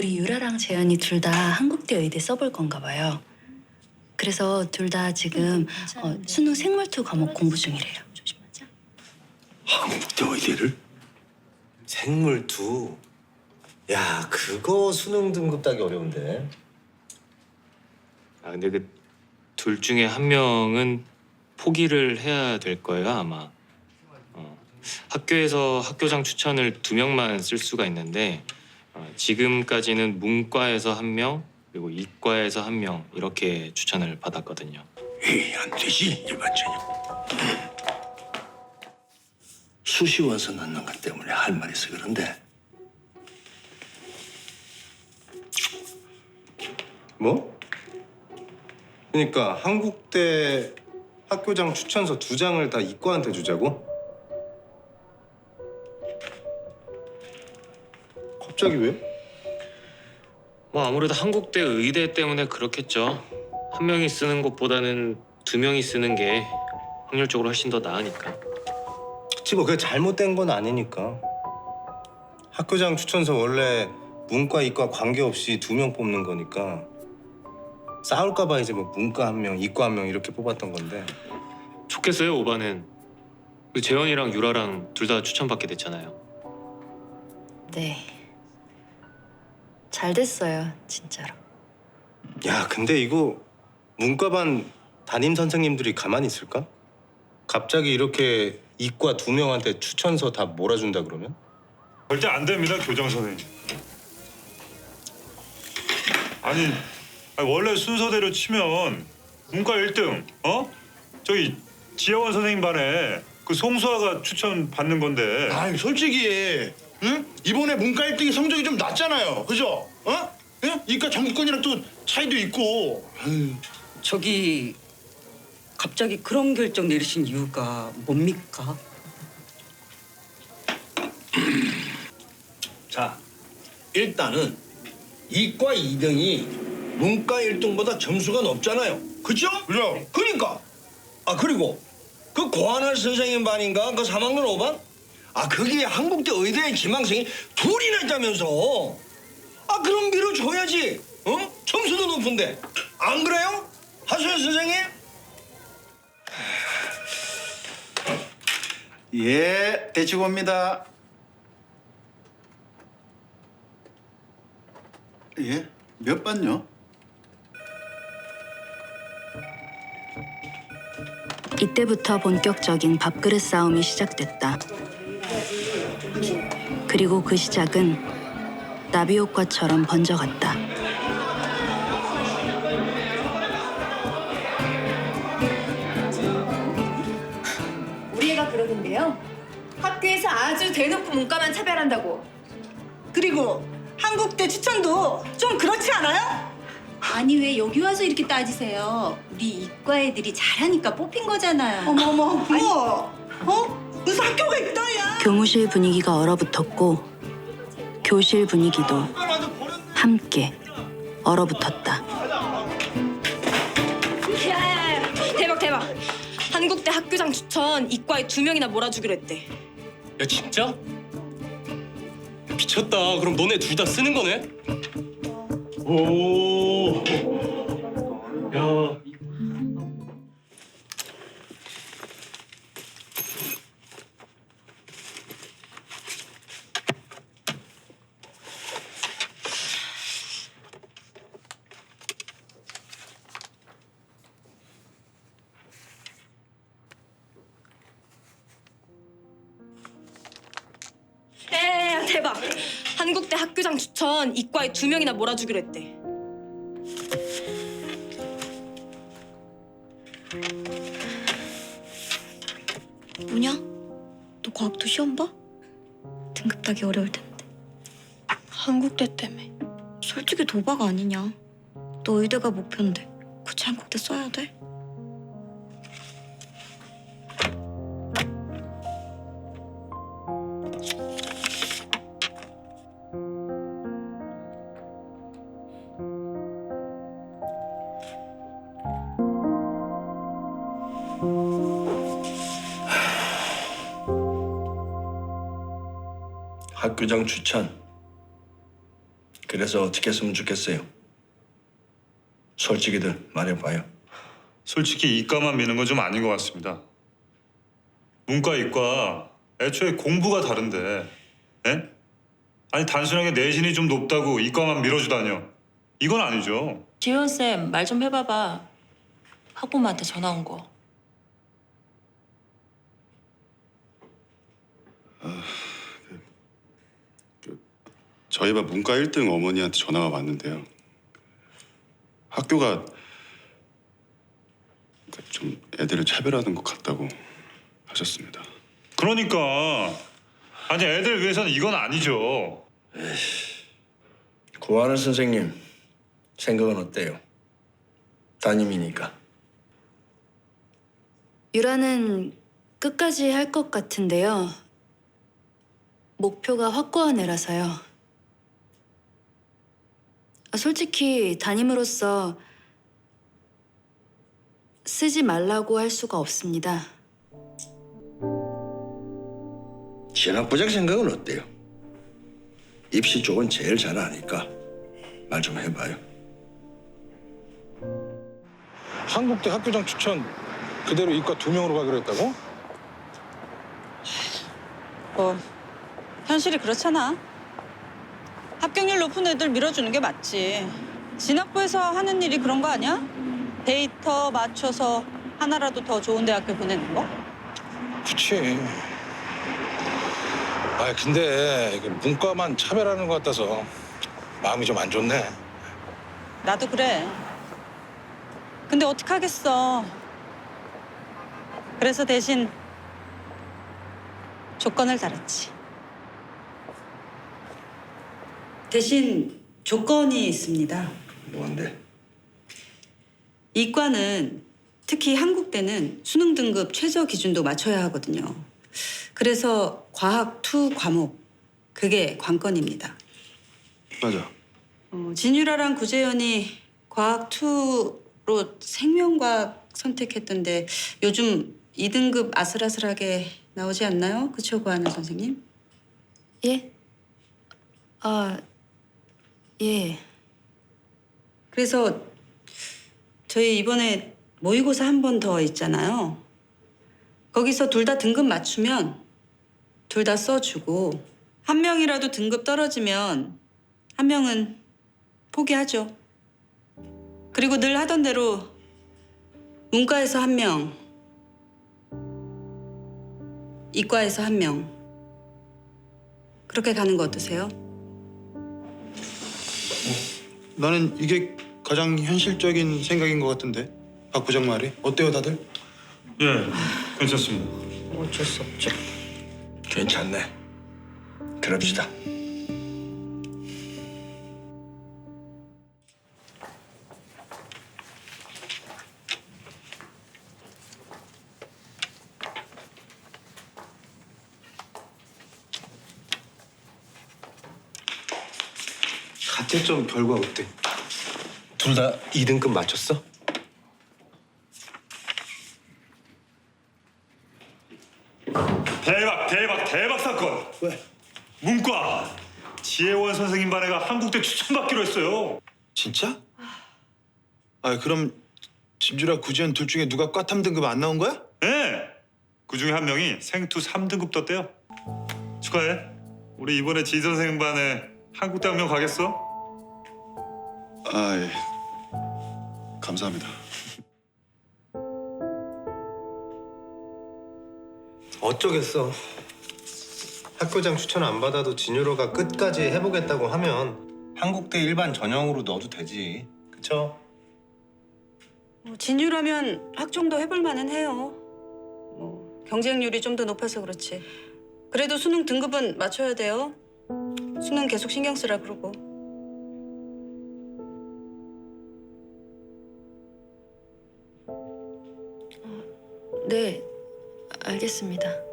우리 유라랑 재현이 둘 다 한국대 의대 써볼 건가 봐요. 그래서 둘 다 지금 어, 수능 생물투 과목 공부 중이래요. 조심하자. 한국대 의대를? 생물투. 야, 그거 수능 등급 따기 어려운데. 아 근데 그 둘 중에 한 명은 포기를 해야 될 거예요 아마. 어, 학교에서 학교장 추천을 두 명만 쓸 수가 있는데 어, 지금까지는 문과에서 한 명, 그리고 이과에서 한 명 이렇게 추천을 받았거든요. 에이 안 되지 일반 전형. 수시원서 넣는 것 때문에 할 말이 있어 그런데 뭐? 그러니까 한국대 학교장 추천서 두 장을 다 이과한테 주자고? 갑자기 왜? 뭐 아무래도 한국대 의대 때문에 그렇겠죠. 한 명이 쓰는 것보다는 두 명이 쓰는 게 확률적으로 훨씬 더 나으니까. 그치 뭐 그게 잘못된 건 아니니까 학교장 추천서 원래 문과 이과 관계없이 두 명 뽑는 거니까 싸울까 봐 이제 뭐 문과 한 명, 이과 한 명 이렇게 뽑았던 건데 좋겠어요 오바는. 그 재현이랑 유라랑 둘 다 추천받게 됐잖아요. 네. 잘 됐어요, 진짜로. 야 근데 이거 문과반 담임 선생님들이 가만히 있을까? 갑자기 이렇게 이과 두 명한테 추천서 다 몰아준다 그러면? 절대 안 됩니다, 교장 선생님. 아니, 아니, 원래 순서대로 치면 문과 1등, 어? 저기 지혜원 선생님 반에 그 송수아가 추천 받는 건데. 아이 솔직히 응? 이번에 문과 1등이 성적이 좀 낮잖아요. 그죠? 어? 응? 이과 정기권이랑 또 차이도 있고. 아유, 저기 갑자기 그런 결정 내리신 이유가 뭡니까? 자, 일단은 이과 2등이 문과 1등보다 점수가 높잖아요. 그죠? 그죠. 그러니까. 아 그리고 그 고하늘 선생님 반인가 그 3학년 5반? 아 그게 한국대 의대의 지망생이 둘이나 있다면서. 아 그럼 밀어줘야지. 어? 점수도 높은데. 안 그래요? 하소연 선생님? 예, 대치고입니다. 예? 몇 반요? 이때부터 본격적인 밥그릇 싸움이 시작됐다. 그리고 그 시작은 나비 효과처럼 번져갔다. 우리 애가 그러던데요. 학교에서 아주 대놓고 문과만 차별한다고. 그리고 한국대 추천도 좀 그렇지 않아요? 아니 왜 여기 와서 이렇게 따지세요? 우리 이과 애들이 잘하니까 뽑힌 거잖아요. 어머 어머 어머 어? 무슨 학교가 있다야? 교무실 분위기가 얼어붙었고 교실 분위기도 함께 얼어붙었다. 야야야 대박 대박. 한국대 학교장 추천 이과에 두 명이나 몰아주기로 했대. 야 진짜? 미쳤다. 그럼 너네 둘 다 쓰는 거네? 오. 야. 대박. 한국대 학교장 추천 이과에 두 명이나 몰아주기로 했대. 뭐냐? 너 과학도 시험 봐? 등급 따기 어려울 텐데. 한국대 때문에. 솔직히 도박 아니냐? 너 의대가 목표인데 굳이 한국대 써야 돼? 학교장 추천 그래서 어떻게 했으면 좋겠어요? 솔직히들 말해봐요. 솔직히 이과만 미는 건 좀 아닌 것 같습니다. 문과 이과 애초에 공부가 다른데, 예? 아니 단순하게 내신이 좀 높다고 이과만 밀어주다뇨. 이건 아니죠. 지원 쌤말 좀 해봐봐. 학부모한테 전화 온 거. 저희 반 문과 1등 어머니한테 전화가 왔는데요. 학교가 그좀 애들을 차별하는 것 같다고 하셨습니다. 그러니까 아니 애들 위해서는 이건 아니죠. 구하는 선생님 생각은 어때요? 담임이니까. 유라는 끝까지 할 것 같은데요. 목표가 확고한 애라서요. 아, 솔직히 담임으로서 쓰지 말라고 할 수가 없습니다. 진학부장 생각은 어때요? 입시 쪽은 제일 잘 아니까 말 좀 해봐요. 한국대 학교장 추천 그대로 이과 두 명으로 가기로 했다고? 뭐 현실이 그렇잖아. 합격률 높은 애들 밀어주는 게 맞지. 진학부에서 하는 일이 그런 거 아니야? 데이터 맞춰서 하나라도 더 좋은 대학교 보내는 거? 그치. 아 근데 이게 문과만 차별하는 것 같아서 마음이 좀 안 좋네. 나도 그래. 근데 어떡하겠어. 그래서 대신 조건을 달았지. 대신 조건이 있습니다. 뭔데? 이과는 특히 한국대는 수능 등급 최저 기준도 맞춰야 하거든요. 그래서 과학 투 과목 그게 관건입니다. 맞아. 어, 진유라랑 구재현이 과학 투로 생명과학 선택했던데 요즘 2등급 아슬아슬하게 나오지 않나요? 그쵸, 고하는 선생님? 예? 아, 예. 그래서 저희 이번에 모의고사 한 번 더 있잖아요. 거기서 둘 다 등급 맞추면 둘 다 써주고 한 명이라도 등급 떨어지면 한 명은 포기하죠. 그리고 늘 하던 대로 문과에서 한 명, 이과에서 한 명. 그렇게 가는 거 어떠세요? 나는 이게 가장 현실적인 생각인 것 같은데. 박 부장 말이 어때요, 다들? 예, 괜찮습니다. 어쩔 수 없죠. 괜찮네. 그럽시다. 가채점 결과 어때? 둘 다 2등급 맞췄어? 대박, 대박, 대박 사건. 왜? 문과 지혜원 선생님 반에가 한국대 추천받기로 했어요. 진짜? 아, 그럼 진주라 구지연 둘 중에 누가 과 3등급 안 나온 거야? 예. 그 중에 한 명이 생투 3등급 떴대요. 축하해. 우리 이번에 지 선생님 반에 한국대 한 명 가겠어? 아, 예. 감사합니다. 어쩌겠어. 학교장 추천 안 받아도 진유로가 끝까지 해보겠다고 하면 한국대 일반 전형으로 넣어도 되지. 그쵸? 뭐 진유라면 학종도 해볼 만은 해요. 뭐 경쟁률이 좀 더 높아서 그렇지. 그래도 수능 등급은 맞춰야 돼요. 수능 계속 신경 쓰라 그러고. 네, 알겠습니다.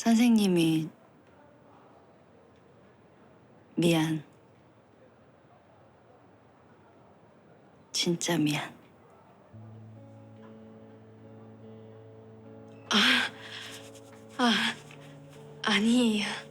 선생님이 미안. 진짜 미안. 아, 아니에요.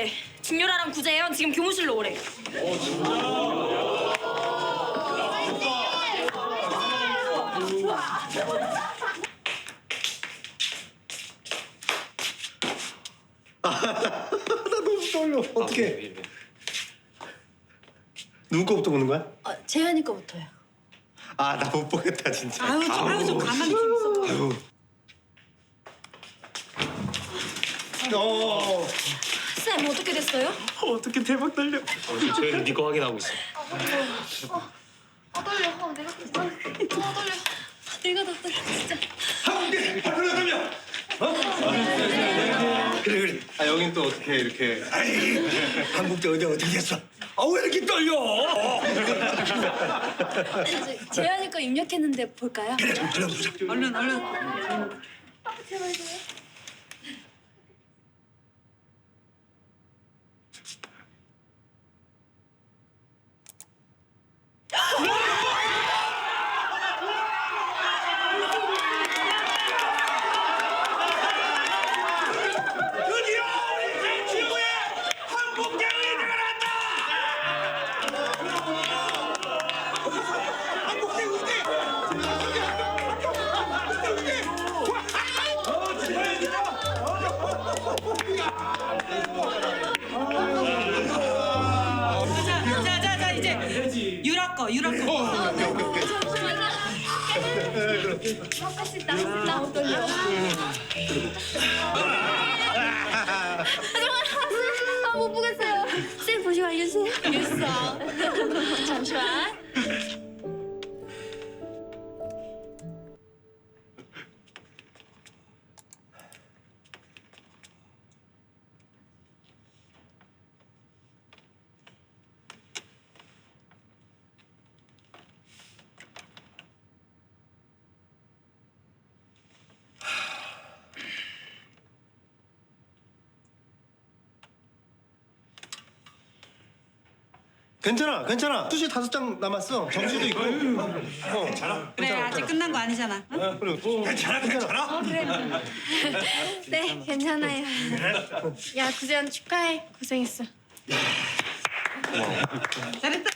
발표 났대. 진열아랑 구재현 지금 교무실로 오래. 나 너무 떨려. 어떡해. 누구 거부터 보는 거야? 어, 재현이 거부터요. 아, 나 못 보겠다, 진짜. 아유 좀 아유 좀 가만히 좀 있어. 아유. 어, 쌤 어떻게 됐어요? 어떻게 대박 떨려. 어, 지금 재현이 네거 확인하고 있어. 아 떨려. 아, 내가 아, 아 떨려. 내가 더 떨려 진짜. 한국대 학교 나가면 그래 그래. 아, 여긴 또 어떻게 이렇게. 한국대 어디 어떻게 됐어? 아왜 이렇게 떨려? 재현이 거 입력했는데 볼까요? 얼른 얼른. 드디어 쌤 보시고 알려주 괜찮아, 괜찮아. 수시 다섯 장 남았어. 정시도 있고. 어, 괜찮아. 그래 아직 끝난 거 아니잖아. 응? 그래. 어, 괜찮아 괜찮아. 네, 괜찮아요. 야, 구재현 축하해. 고생했어. 잘했다.